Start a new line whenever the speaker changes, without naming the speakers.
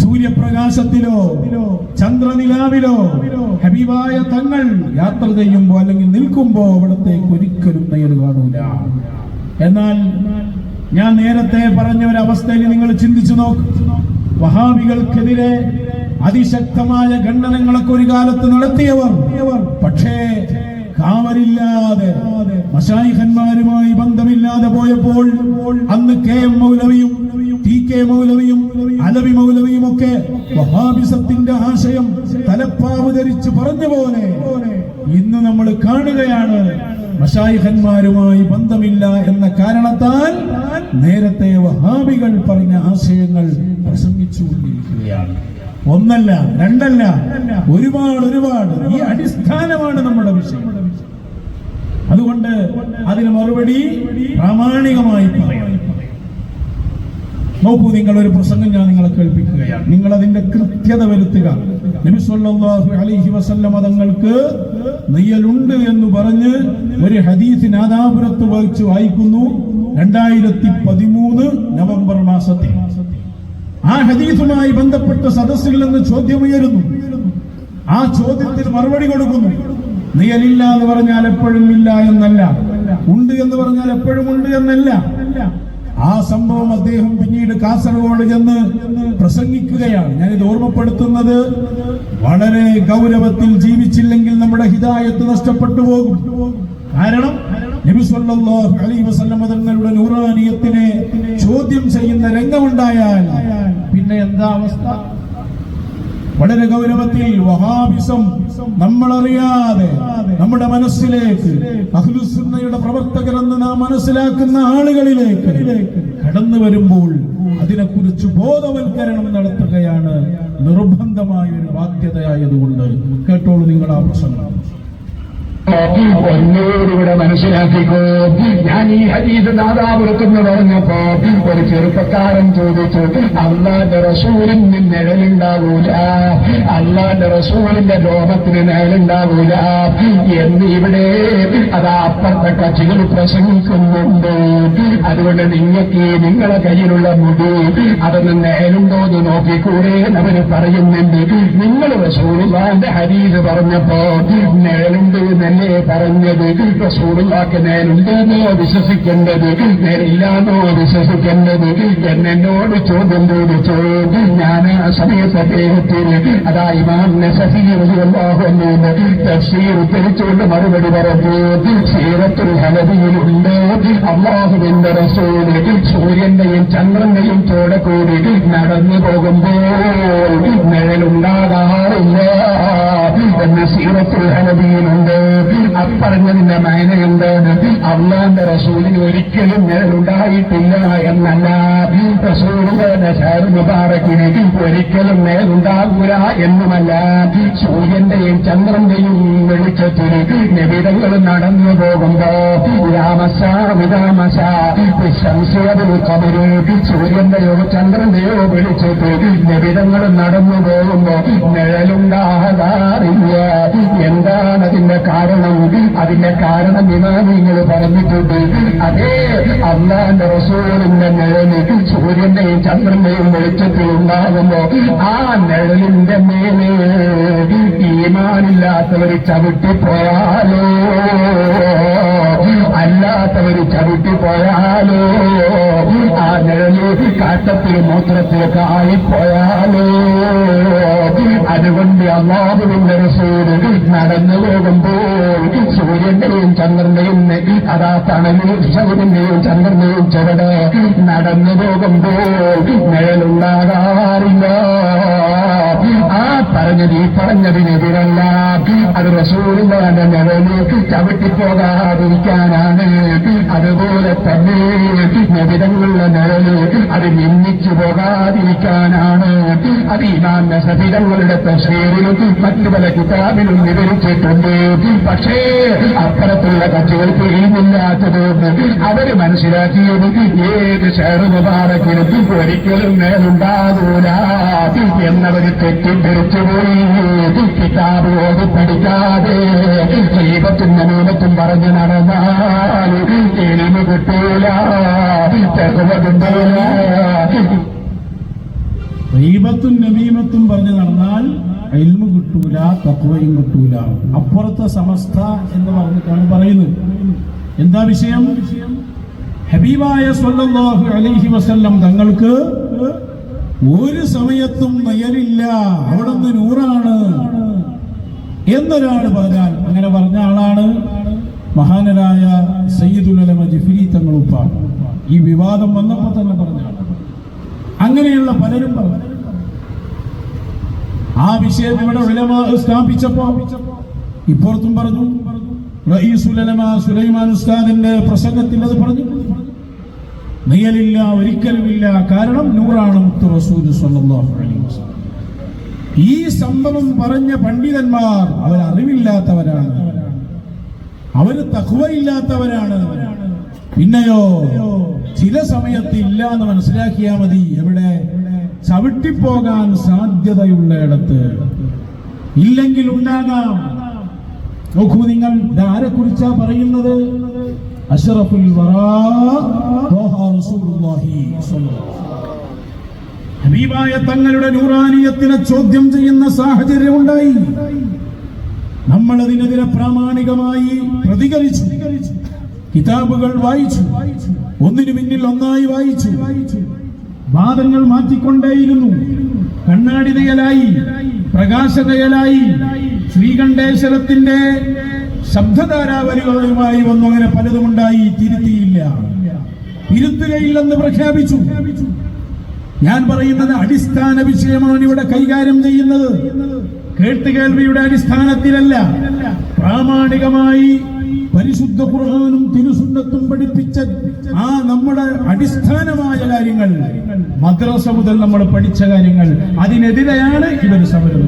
സൂര്യപ്രകാശത്തിലോ ചന്ദ്രനിലാവിലോ ഹബീബായ തങ്ങൾ യാത്ര ചെയ്യുമ്പോ അല്ലെങ്കിൽ നിൽക്കുമ്പോ അവിടത്തേക്ക് ഒരിക്കലും നേർ കാണൂല. എന്നാൽ ഞാൻ നേരത്തെ പറഞ്ഞ ഒരു അവസ്ഥയിൽ നിങ്ങൾ ചിന്തിച്ചു നോക്ക്. വഹാബികൾക്കെതിരെ അതിശക്തമായ ഖണ്ഡനങ്ങളൊക്കെ ഒരു കാലത്ത് നടത്തിയവർ. പക്ഷേ കാവലില്ലാതെ മഷായിഖന്മാരുമായി ബന്ധമില്ലാതെ പോയപ്പോൾ അന്ന് കെ എം മൗലവിയും ടി കെ മൗലവിയും അലവി മൗലവിയും ഒക്കെ വഹാബിസത്തിന്റെ ആശയം തലപ്പാവ് ധരിച്ച് പറഞ്ഞ പോലെ. ഇന്ന് നമ്മൾ കാണുകയാണ് മഷായിഹന്മാരുമായി ബന്ധമില്ല എന്ന കാരണത്താൽ നേരത്തെ വഹാബികൾ പറഞ്ഞ ആശയങ്ങൾ പ്രസംഗിച്ചുകൊണ്ടിരിക്കുകയാണ്. ഒന്നല്ല രണ്ടല്ല ഒരുപാട് ഒരുപാട്. ഈ അടിസ്ഥാനമാണ് നമ്മുടെ വിഷയം. അതുകൊണ്ട് അതിന് മറുപടി പ്രാമാണികമായി പറയാം. നോക്കൂ നിങ്ങൾ ഒരു പ്രസംഗം ഞാൻ നിങ്ങളെ കേൾപ്പിക്കുകയാണ്. നിങ്ങൾ അതിന്റെ കൃത്യത വരുത്തുക. നബി സല്ലല്ലാഹു അലൈഹി വസല്ലമ തങ്ങൾക്ക് നെയ്യലുണ്ട് എന്ന് പറഞ്ഞ് ഒരു ഹദീസ് നാദാപുരത്ത് വായിച്ചു വായിക്കുന്നു. രണ്ടായിരത്തി പതിമൂന്ന് നവംബർ മാസത്തിൽ. ആ ഹദീസുമായി ബന്ധപ്പെട്ട സദസ്സിൽ നിന്ന് ചോദ്യമുയരുന്നു ആ ചോദ്യത്തിന് മറുപടി കൊടുക്കുന്നു. നിയലില്ല എന്ന് പറഞ്ഞാൽ എപ്പോഴും ഇല്ല എന്നല്ല. ഉണ്ട് എന്ന് പറഞ്ഞാൽ എപ്പോഴും ഉണ്ട് എന്നല്ല. ആ സംഭവം അദ്ദേഹം പിന്നീട് കാസർഗോഡ് ചെന്ന് പ്രസംഗിക്കുകയാണ്. ഞാനിത് ഓർമ്മപ്പെടുത്തുന്നത് വളരെ ഗൗരവത്തിൽ ജീവിച്ചില്ലെങ്കിൽ നമ്മുടെ ഹിതായത്ത് നഷ്ടപ്പെട്ടു പോകും. കാരണം നബി സല്ലല്ലാഹു അലൈഹി വസല്ലം തങ്ങളുടെ നൂറാനിയത്തിനെ ചോദ്യം ചെയ്യുന്ന രംഗമുണ്ടായാൽ പിന്നെ എന്താ അവസ്ഥ? വളരെ ഗൗരവത്തിൽ വഹാബിസം നമ്മളറിയാതെ നമ്മുടെ മനസ്സിലേക്ക് അഹ്ലുസുന്നയുടെ പ്രവർത്തകരെന്ന് നാം മനസ്സിലാക്കുന്ന ആളുകളിലേക്ക് കടന്നു വരുമ്പോൾ അതിനെക്കുറിച്ച് ബോധവൽക്കരണം നടത്തുകയാണ് നിർബന്ധമായ ഒരു ബാധ്യതയായതുകൊണ്ട് കേട്ടോളൂ നിങ്ങൾ ആ
ഒന്നൂരിവിടെ മനസ്സിലാക്കിക്കോ. ഞാൻ ഈ ഹരീത് നാദാപുരത്തുനിന്ന് പറഞ്ഞപ്പോ ഒരു ചെറുപ്പക്കാരൻ ചോദിച്ചു അള്ളാന്റെ റസൂലിന് നിഴലുണ്ടാവൂല അള്ളാന്റെ റസൂലിന്റെ ലോകത്തിന് നിഴലുണ്ടാവൂല എന്ന് ഇവിടെ അതാ അപ്പുറത്തെ കക്ഷികൾ പ്രസംഗിക്കുന്നുണ്ട്. അതുകൊണ്ട് നിങ്ങൾക്ക് നിങ്ങളെ കയ്യിലുള്ള മുടി അതൊന്ന് നേരുണ്ടോ എന്ന് നോക്കിക്കൂടെ അവർ പറയുന്നുണ്ട്. നിങ്ങൾ റസൂറുള്ളാന്റെ ഹരീത് പറഞ്ഞപ്പോ നേരുണ്ട് എന്നല്ലേ പറഞ്ഞത്? റസൂറുള്ളാക്ക് നേരുണ്ട് എന്നോ വിശ്വസിക്കേണ്ടത്? നേരില്ലാന്നോ വിശ്വസിക്കേണ്ടത്? എന്നോട് ചോദ്യം ചോദിച്ചു? ഞാൻ ആ സമയത്ത് അദ്ദേഹത്തിന് അതാ ഇമാം നസീർഹുന്ന് തഫ്സീർ ഉദ്ധരിച്ചുകൊണ്ട് മറുപടി പറഞ്ഞു സീറത്തുൽ ഹലബിയിലുണ്ട് അള്ളാഹുവിന്റെ റസൂൽ സൂര്യന്റെയും ചന്ദ്രന്റെയും ചോട കൂടി നടന്നു പോകുമ്പോൾ നിഴലുണ്ടാകാറില്ല എന്ന് സീറത്തുൽ ഹലബിയിലുണ്ട് അപ്പറഞ്ഞതിന്റെ മേനയുണ്ട്. അള്ളാന്റെ റസൂലിന് ഒരിക്കലും നേരുണ്ടായിട്ടില്ല എന്നല്ല. റസൂലിന്റെ മുബാറക്കിന് ഒരിക്കലും നേരുണ്ടാകൂല എന്നുമല്ല. സൂര്യന്റെയും ചന്ദ്രന്റെയും വെളിച്ചത്തിൽ നിബിതങ്ങൾ നടന്നു പോകുമ്പോ രാമസാമിതാമസ കബര് സൂര്യന്റെയോ ചന്ദ്രന്റെയോ വെളിച്ചത്തിൽ നിബിതങ്ങൾ നടന്നു പോകുമ്പോ നിഴലുണ്ടാകാറില്ല. എന്താണ് അതിന്റെ കാരണം? അതിന്റെ കാരണം ഇമാമിങ്ങൾ പറഞ്ഞിട്ടുണ്ട്. അതേ അന്നാന്റെ റസൂലിന്റെ നിഴൽ സൂര്യന്റെയും ചന്ദ്രന്റെയും വെളിച്ചത്തിൽ ഉണ്ടാകുമ്പോ ആ നിഴലിന്റെ മേലെ ഈമാനില്ലാത്തവർ അല്ലാത്തവര് ചവിട്ടി പോയാലോ ആ നിഴൽ കാട്ടത്തിൽ മൂത്രത്തിലൊക്കെ ആയിപ്പോയാലോ? അതുകൊണ്ട് അള്ളാഹുവിന്റെ റസൂൽ നടന്നു പോകുമ്പോൾ സൂര്യന്റെയും ചന്ദ്രന്റെയും അതാ തണലിൽ സൂര്യന്റെയും ചന്ദ്രന്റെയും ചുവട് നടന്നു പോകുമ്പോൾ നിഴലുണ്ടാകാറില്ല. പറഞ്ഞത് ഈ പറഞ്ഞതിനെതിരല്ല. അത് റസൂലിന്റെ നിലയിലേക്ക് ചവിട്ടിപ്പോകാതിരിക്കാനാണ്. അതുപോലെ തന്നെ നബിതങ്ങളുടെ നിഴൽ അത് നിന്ദിച്ചു പോകാതിരിക്കാനാണ്. അത് ഇമാം നസബിതങ്ങളുടെ തസ്വീറിലും മറ്റു പല കിതാബിലും വിവരിച്ചിട്ടുണ്ട്. പക്ഷേ അപ്പുറത്തുള്ള കക്ഷികൾക്ക് ഇല്ലാത്തതുകൊണ്ട് അവർ മനസ്സിലാക്കിയത് ഏത് മുബാറക്കിനും ഒരിക്കലും മേലുണ്ടാകൂല എന്നവര് തെറ്റിദ്ധരിച്ചു പോയി. കിതാബ് ഓതി പഠിക്കാതെ ദൈവത്തിന്റെ മൂലത്തും പറഞ്ഞു നടന്നാൽ എളിമ കിട്ടൂല തെരുവ കിട്ടൂല.
റീബത്തും നബീമത്തും പറഞ്ഞു നടന്നാൽ എൽമ കിട്ടൂല തത്വയും കിട്ടൂല. അപ്പുറത്തെ സമസ്ത എന്ന് പറഞ്ഞിട്ടാണ് പറയുന്നത്. എന്താ വിഷയം? ഹബീബായ സ്വല്ലല്ലാഹു അലൈഹി വസല്ലം തങ്ങൾക്ക് ഒരു സമയത്തും നയലില്ല അവിടെ നിന്ന് നൂറാണ്. എന്നൊരാൾ പറഞ്ഞാൽ അങ്ങനെ പറഞ്ഞ ആളാണ് മഹാനരായ സയ്യിദുലമ ജിഫിരി തങ്ങൾ ഉപ്പാണ് ഈ വിവാദം വന്നപ്പോൾ തന്നെ പറഞ്ഞ. അങ്ങനെയുള്ള പലരും പറഞ്ഞു. ആ വിഷയം ഇവിടെ സ്ഥാപിച്ചപ്പോ ഇപ്പുറത്തും പറഞ്ഞു. റഈസുലമ സുലൈമാൻ ഉസ്താദിന്റെ പ്രസംഗത്തിൽ അത് പറഞ്ഞു. നെയ്യലില്ല ഒരിക്കലുമില്ല. കാരണം നൂറാണ് റസൂൽ സല്ലല്ലാഹു അലൈഹി ഈ സംഭവം പറഞ്ഞ പണ്ഡിതന്മാർ അവർ അറിവില്ലാത്തവരാണ്. അവർ തഖ്വയില്ലാത്തവരാണ്. പിന്നെയോ ചില സമയത്ത് ഇല്ല എന്ന് മനസ്സിലാക്കിയാ മതി. എവിടെ? ചവിട്ടിപ്പോകാൻ സാധ്യതയുള്ള ഇടത്ത് ഇല്ലെങ്കിൽ ഉണ്ടാകാം. നോക്കൂ നിങ്ങൾ ആരെ കുറിച്ചാ പറയുന്നത്? അഷറഫുൽ വറാ ഹബീബായ തങ്ങളുടെ നൂറാനിയത്തിനെ ചോദ്യം ചെയ്യുന്ന സാഹചര്യം ഉണ്ടായി നമ്മൾ അതിനെതിരെ പ്രാമാണികമായി പ്രതികരിച്ചു. കിതാബുകൾ വായിച്ചു. ഒന്നിനു പിന്നിൽ ഒന്നായി വായിച്ചു. വാദങ്ങൾ മാറ്റിക്കൊണ്ടേയിരുന്നു. കണ്ണാടിതയലായി പ്രകാശതയലായി ശ്രീകണ്ഠേശ്വരത്തിന്റെ ശബ്ദധാരാവലികളുമായി വന്നു. അങ്ങനെ പലതുമുണ്ടായി തിരുത്തിയില്ല. തിരുത്തുകയില്ലെന്ന് പ്രഖ്യാപിച്ചു. ഞാൻ പറയുന്നത് അടിസ്ഥാന വിഷയമാണ് ഇവിടെ കൈകാര്യം ചെയ്യുന്നത്. കേട്ടുകേൾവിയുടെ അടിസ്ഥാനത്തിലല്ല. പ്രാമാണികമായി പരിശുദ്ധ ഖുർആാനും തിരുസുന്നത്തും പഠിപ്പിച്ച ആ നമ്മുടെ അടിസ്ഥാനമായ കാര്യങ്ങൾ മദ്രസ മുതൽ നമ്മൾ പഠിച്ച കാര്യങ്ങൾ അതിനെതിരെയാണ് ഇവർ സമരം